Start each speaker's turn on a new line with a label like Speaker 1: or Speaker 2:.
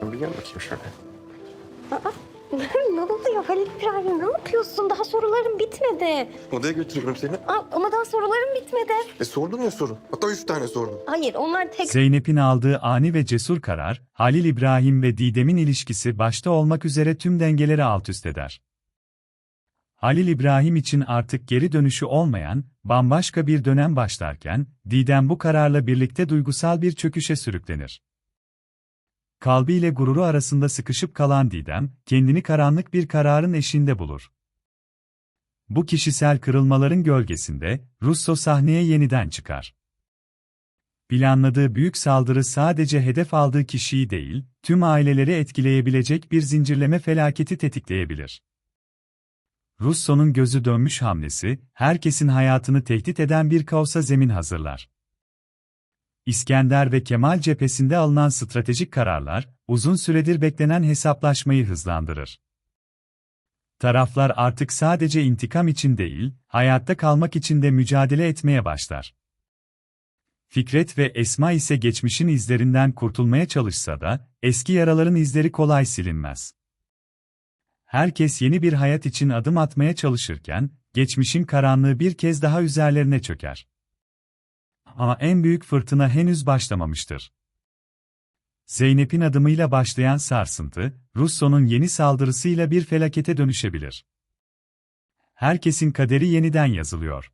Speaker 1: Sen bir gel bakayım şöyle.
Speaker 2: ne oluyor Halil İbrahim? Ne yapıyorsun? Daha sorularım bitmedi.
Speaker 1: Odaya götürüyorum seni.
Speaker 2: Aa, ama daha sorularım bitmedi.
Speaker 1: E sordum ya soru. Hatta üç tane sordum.
Speaker 2: Hayır onlar tek...
Speaker 3: Zeynep'in aldığı ani ve cesur karar, Halil İbrahim ve Didem'in ilişkisi başta olmak üzere tüm dengeleri alt üst eder. Halil İbrahim için artık geri dönüşü olmayan, bambaşka bir dönem başlarken, Didem bu kararla birlikte duygusal bir çöküşe sürüklenir. Kalbiyle gururu arasında sıkışıp kalan Didem, kendini karanlık bir kararın eşinde bulur. Bu kişisel kırılmaların gölgesinde, Russo sahneye yeniden çıkar. Planladığı büyük saldırı sadece hedef aldığı kişiyi değil, tüm aileleri etkileyebilecek bir zincirleme felaketi tetikleyebilir. Russo'nun gözü dönmüş hamlesi, herkesin hayatını tehdit eden bir kaosa zemin hazırlar. İskender ve Kemal cephesinde alınan stratejik kararlar, uzun süredir beklenen hesaplaşmayı hızlandırır. Taraflar artık sadece intikam için değil, hayatta kalmak için de mücadele etmeye başlar. Fikret ve Esma ise geçmişin izlerinden kurtulmaya çalışsa da, eski yaraların izleri kolay silinmez. Herkes yeni bir hayat için adım atmaya çalışırken, geçmişin karanlığı bir kez daha üzerlerine çöker. Ama en büyük fırtına henüz başlamamıştır. Zeynep'in adımıyla başlayan sarsıntı, Russo'nun yeni saldırısıyla bir felakete dönüşebilir. Herkesin kaderi yeniden yazılıyor.